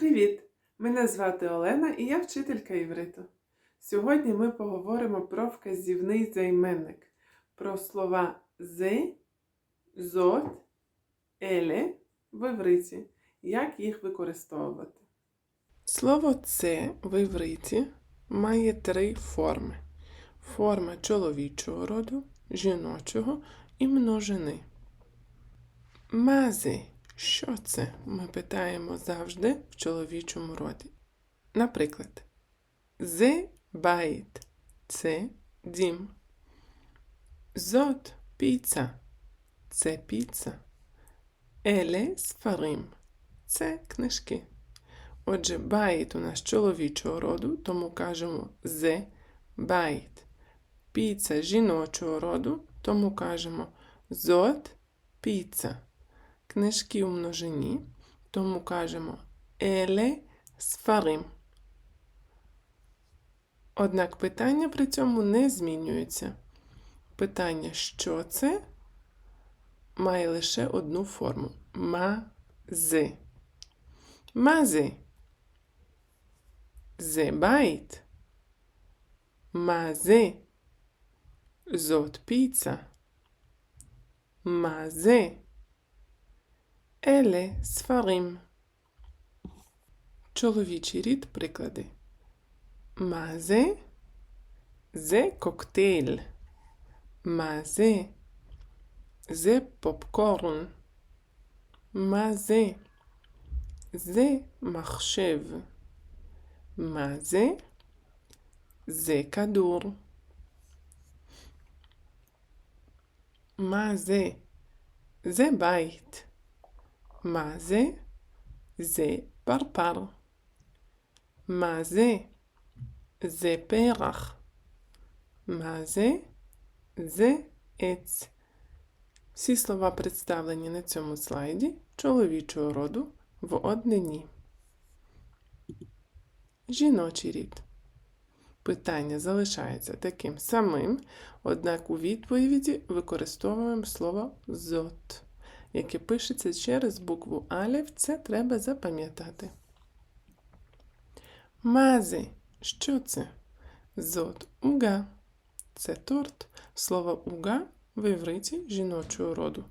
Привіт! Мене звати Олена і я вчителька івриту. Сьогодні ми поговоримо про вказівний займенник, про слова зе, зот, еле в івриті, як їх використовувати. Слово це в івриті має три форми: форма чоловічого роду, жіночого і множини. Мази. Що це? Ми питаємо завжди в чоловічому роді. Наприклад, зе байт це дім. Зот піца це піца. Еле сфарим це книжки. Отже, байт у нас чоловічого роду, тому кажемо зе байт. Піца жіночого роду, тому кажемо зот піца книжки у множині, тому кажемо еле сфарим. Однак питання при цьому не змінюється. Питання, що це, має лише одну форму мази. Мази. Зе байт. Мазе. Зот піца. Мазе. Еле сфарим. Чоловічий рід приклади. Мазе зе коктейль. Мазе зе попкорн. Мазе зе מחשב. мазе זה כדור. מה זה? זה בית. מה זה? זה פרפר. מה זה? זה פרח. מה זה? Це ець. Всі слова представлені на цьому слайді чоловічого роду в однині. Жіночий рід. Питання залишається таким самим, однак у відповіді використовуємо слово зот яке пишеться через букву Алів, це треба запам'ятати. Мази. Що це? Зот уга. Це торт. Слово уга в івриті жіночого роду.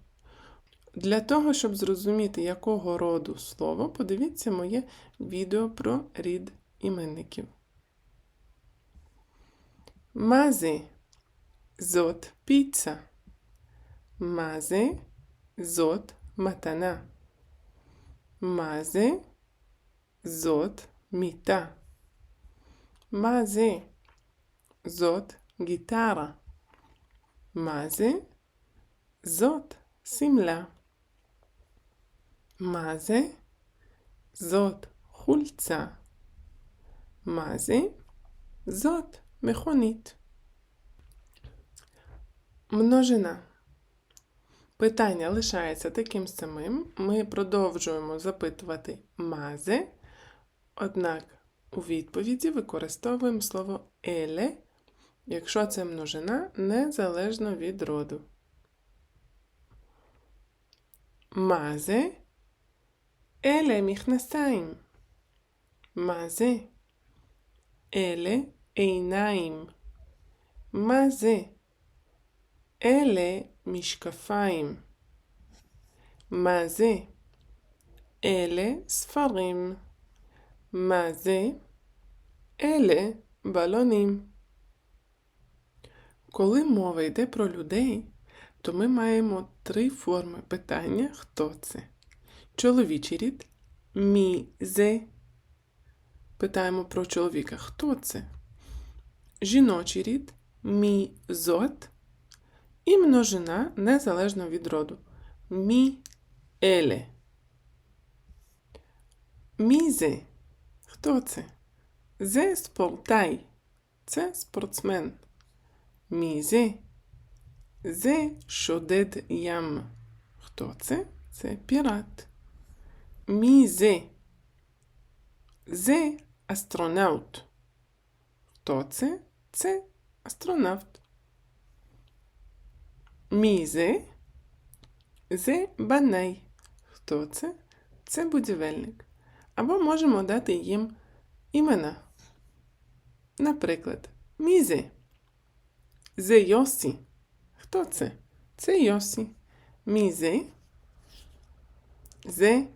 Для того, щоб зрозуміти, якого роду слово, подивіться моє відео про рід іменників. Мази. Зот піца. Мази זאת מתנה. מה זה? זאת מיטה. מה זה? זאת גיטרה. מה זה? זאת שמלה. מה זה? זאת חולצה. מה זה? זאת מכונית. множина Питання лишається таким самим. Ми продовжуємо запитувати мазе, однак у відповіді використовуємо слово еле, якщо це множина незалежно від роду. Мазе еле міхнасайм. Мазе еле ейнаїм. Мазе еле משקפיים. מה זה? אלה ספרים. מה זה? אלה балонім. Коли мова йде про людей, то ми маємо три форми питання хто це. Чоловічий рід мі-зе. Питаємо про чоловіка хто це. Жіночий рід мі-зот. І множина незалежно від роду. Мі еле. Мізе. Хто це? Зе спортай. Це спортсмен. Мізе. Зе шодед ям. Хто це? Це пірат. Мізе. Зе астронавт. Хто це? Це астронавт. Мізе це банай. Хто це? Це будівельник. Або можемо дати їм імена. Наприклад, Мізи. Зе Йосі. Хто це? Це Йосі. Мізи. Зе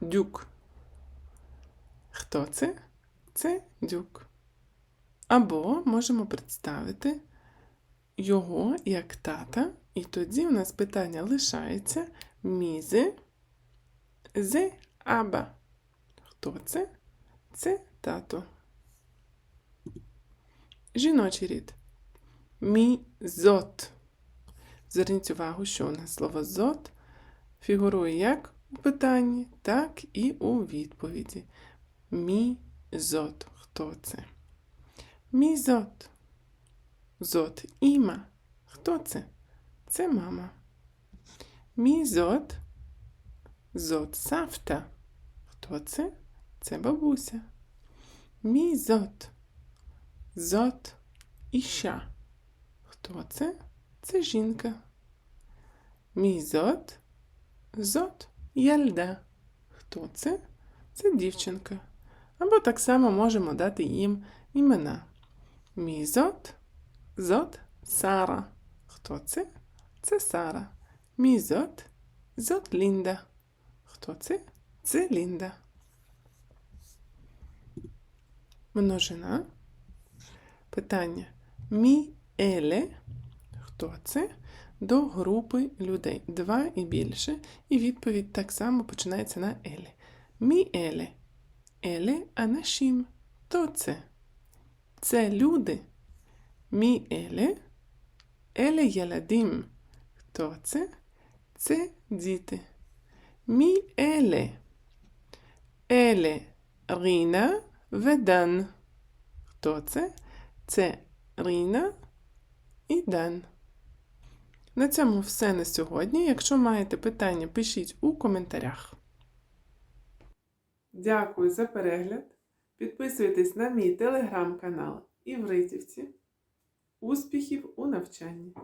Дюк. Хто це? Це дюк. Або можемо представити його як тата, і тоді у нас питання лишається мізи зе аба. Хто це? Це тато. Жіночий рід. Мі зот. Зверніть увагу, що у нас слово зот фігурує як у питанні, так і у відповіді. Мі зот. Хто це? Мій зот. Іма. Хто це? Це мама. Мій зот. Зот савта. Хто це? Це бабуся. Мій зот. Зот іша. Хто це? Це жінка. Мій зот. Зот яльда. Хто це? Це дівчинка. Або так само можемо дати їм імена. Мій зот. Зот Сара. Хто це? Це Сара. Мій зот. Зот Лінда. Хто це? Це Лінда. Множина. Питання. Мі еле. Хто це? До групи людей. Два і більше. І відповідь так само починається на еле. Мі еле. Еле анашім. Хто це? Це люди. Мі еле. Еле єладім. Хто це? Це діти. Мі еле. Еле Ріна Ведан. Хто це? Це Ріна і Дан. На цьому все на сьогодні. Якщо маєте питання, пишіть у коментарях. Дякую за перегляд. Підписуйтесь на мій телеграм-канал Івритівці. Успіхів у навчанні!